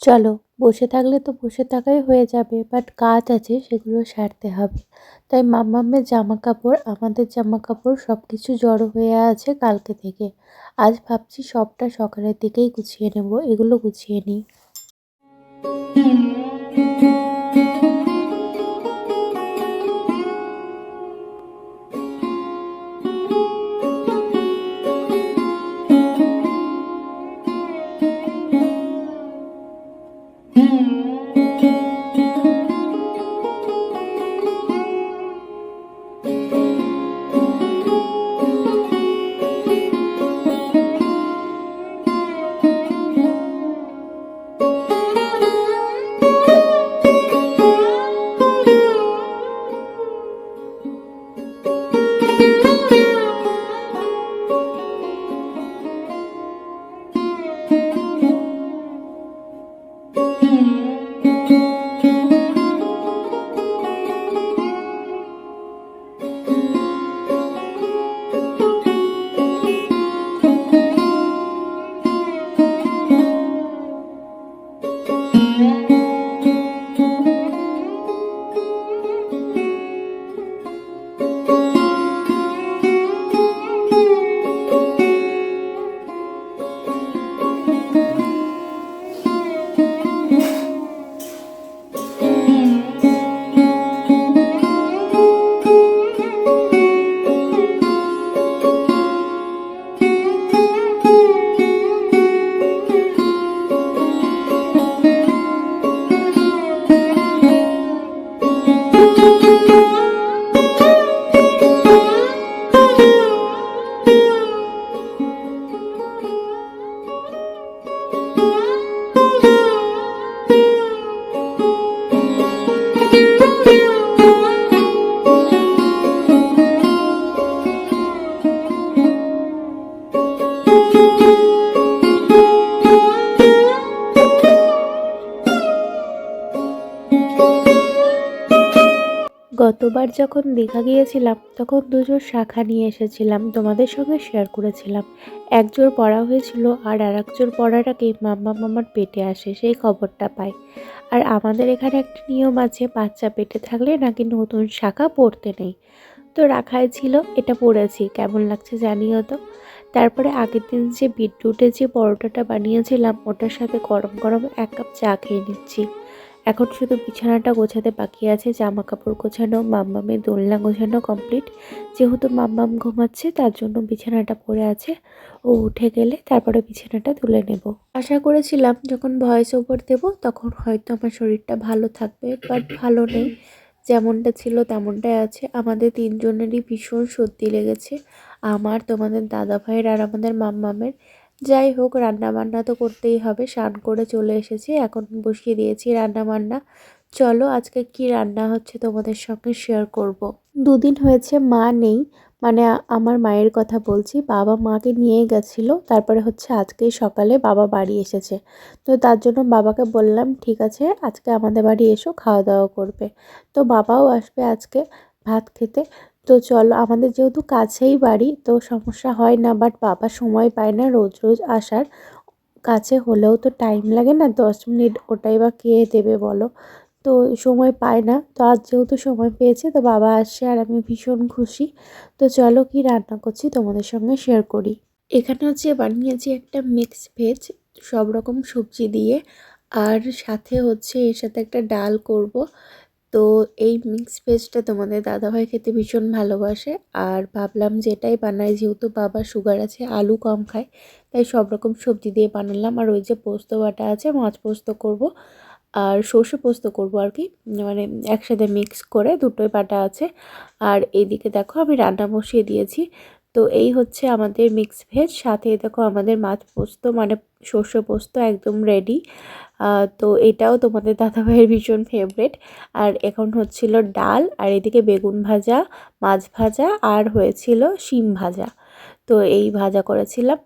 চলো, বসে থাকলে তো বসে থাকাই হয়ে যাবে বাট কাজ আছে, সেগুলো সারতে হবে। তাই মাম্মামের জামা কাপড় আমাদের জামা কাপড় সব কিছু জড়ো হয়ে আছে কালকে থেকে। আজ ভাবছি সবটা সকালের দিকেই গুছিয়ে নেব, এগুলো গুছিয়ে নিই। গতবার যখন দীঘা গিয়েছিলাম, তখন দুজোড় শাখা নিয়ে এসেছিলাম, তোমাদের সঙ্গে শেয়ার করেছিলাম। একজোর পড়া হয়েছিল আর আর এক জোড় পরাটাকেই মাম্মা মামার পেটে আসে, সেই খবরটা পাই আর আমাদের এখানে একটা নিয়ম আছে, বাচ্চা পেটে থাকলে নাকি নতুন শাখা পড়তে নেই। তো রাখাই ছিল, এটা পড়েছি, কেমন লাগছে জানিও তো। তারপরে আগের দিন যে বিটরুটের যে পরোটাটা বানিয়েছিলাম, ওটার সাথে গরম গরম এক কাপ চা খেয়ে নিচ্ছি। এখন শুধু বিছানাটা গোছাতে বাকি আছে জামা কাপড় গোছানো মাম্মামের দোলনা গোছানো কমপ্লিট যেহেতু মাম্মাম ঘুমাচ্ছে, তার জন্য বিছানাটা পড়ে আছে। ও উঠে গেলে তারপরে বিছানাটা তুলে নেব। আশা করেছিলাম যখন ভয়েস ওভার দেবো, তখন হয়তো আমার শরীরটা ভালো থাকবে বাট ভালো নেই। যেমনটা ছিল তেমনটাই আছে। আমাদের তিনজনেরই ভীষণ সর্দি লেগেছে। আমার, তোমাদের দাদা ভাইয়ের আর আমাদের মাম্মামের যাই হোক রান্না বান্না তো করতেই হবে। স্নান করে চলে এসেছি, এখন বসিয়ে দিয়েছি রান্না বান্না চলো, আজকে কি রান্না হচ্ছে তোমাদের সঙ্গে শেয়ার করব। দুদিন হয়েছে মা নেই মানে আমার মায়ের কথা বলছি। বাবা মাকে নিয়ে গেছিল, তারপরে হচ্ছে আজকে সকালে বাবা বাড়ি এসেছে। তো তার জন্য বাবাকে বললাম, ঠিক আছে, আজকে আমাদের বাড়ি এসো, খাওয়া দাওয়া করবে। তো বাবাও আসবে আজকে ভাত খেতে। তো চলো, আমাদের যেহেতু কাছেই বাড়ি, তো সমস্যা হয় না বাট বাবা সময় পায় না রোজ রোজ আসার। কাছে হলেও তো টাইম লাগে না, দশ মিনিট ওটাই বা কে দেবে বলো? তো সময় পায় না, তো আজ যেহেতু সময় পেয়েছে, তো বাবা আসছে আর আমি ভীষণ খুশি। তো চলো কি রান্না করছি তোমাদের সঙ্গে শেয়ার করি। এখানে হচ্ছে বানিয়েছি একটা মিক্স ভেজ সব রকম সবজি দিয়ে। আর সাথে হচ্ছে এর সাথে একটা ডাল করব। তো এই মিক্স ভেজটা তোমাদের দাদাভাই খেতে ভীষণ ভালোবাসে। আর ভাবলাম যেটাই বানাই, যেহেতু বাবার সুগার আছে, আলু কম খায়, তাই সব রকম সবজি দিয়ে বানালাম। আর ওই যে পোস্ত বাটা আছে, মাছ পোস্ত করব, আর সর্ষে পোস্ত করব আর কি। মানে একসাথে মিক্স করে দুটোই বাটা আছে। আর এইদিকে দেখো আমি রান্না বসিয়ে দিয়েছি। তো এই হচ্ছে আমাদের মিক্স ভেজ সাথে দেখো আমাদের মাছ পোস্ত মানে শস্য পোস্ত একদম রেডি তো এটাও তোমাদের দাদাভাইয়ের ভীষণ ফেভারেট আর এখন হচ্ছিল ডাল, আর এদিকে বেগুন ভাজা, মাছ ভাজা, আর হয়েছিল শিম ভাজা। তো এই ভাজা করেছিলাম,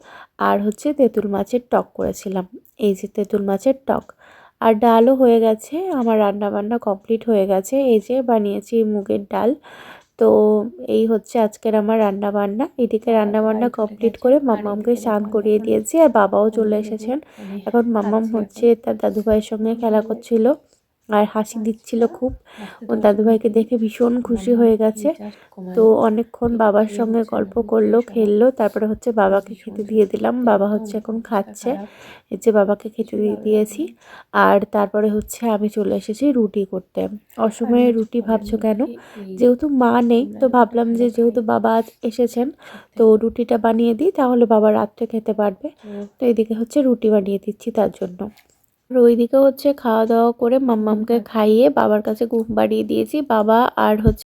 আর হচ্ছে তেঁতুল মাছের টক করেছিলাম। এই যে তেঁতুল মাছের টক। আর ডালও হয়ে গেছে, আমার রান্না বান্না কমপ্লিট হয়ে গেছে। এই যে বানিয়েছি মুগের ডাল। তো এই হচ্ছে আজকের আমার রান্না বান্না এদিকে রান্না বান্না কমপ্লিট করে মাম্মামকে স্নান করিয়ে দিয়েছি আর বাবাও চলে এসেছেন। এখন মাম্মাম হচ্ছে তার দাদুভাইয়ের সঙ্গে খেলা করছিল। আর হাসি দিচ্ছিল খুব। ও দাদুভাইকে দেখে ভীষণ খুশি হয়ে গেছে। তো অনেকক্ষণ বাবার সঙ্গে গল্প করল, খেললো, তারপরে হচ্ছে বাবাকে খেতে দিয়ে দিলাম। বাবা হচ্ছে এখন খাচ্ছে। এই যে বাবাকে খেতে দিয়ে দিয়েছি। আর তারপরে হচ্ছে আমি চলে এসেছি রুটি করতে। অসময়ে রুটি ভাবছ কেন? যেহেতু মা নেই, তো ভাবলাম যে যেহেতু বাবা আজ এসেছেন, তো রুটিটা বানিয়ে দিই, তাহলে বাবা রাত্রে খেতে পারবে। তো এদিকে হচ্ছে রুটি বানিয়ে দিচ্ছি তার জন্য। আর ওইদিকে হচ্ছে খাওয়া দাওয়া করে মাম্মামকে খাইয়ে বাবার কাছে ঘুম পাড়িয়ে দিয়েছি। বাবা আর হচ্ছে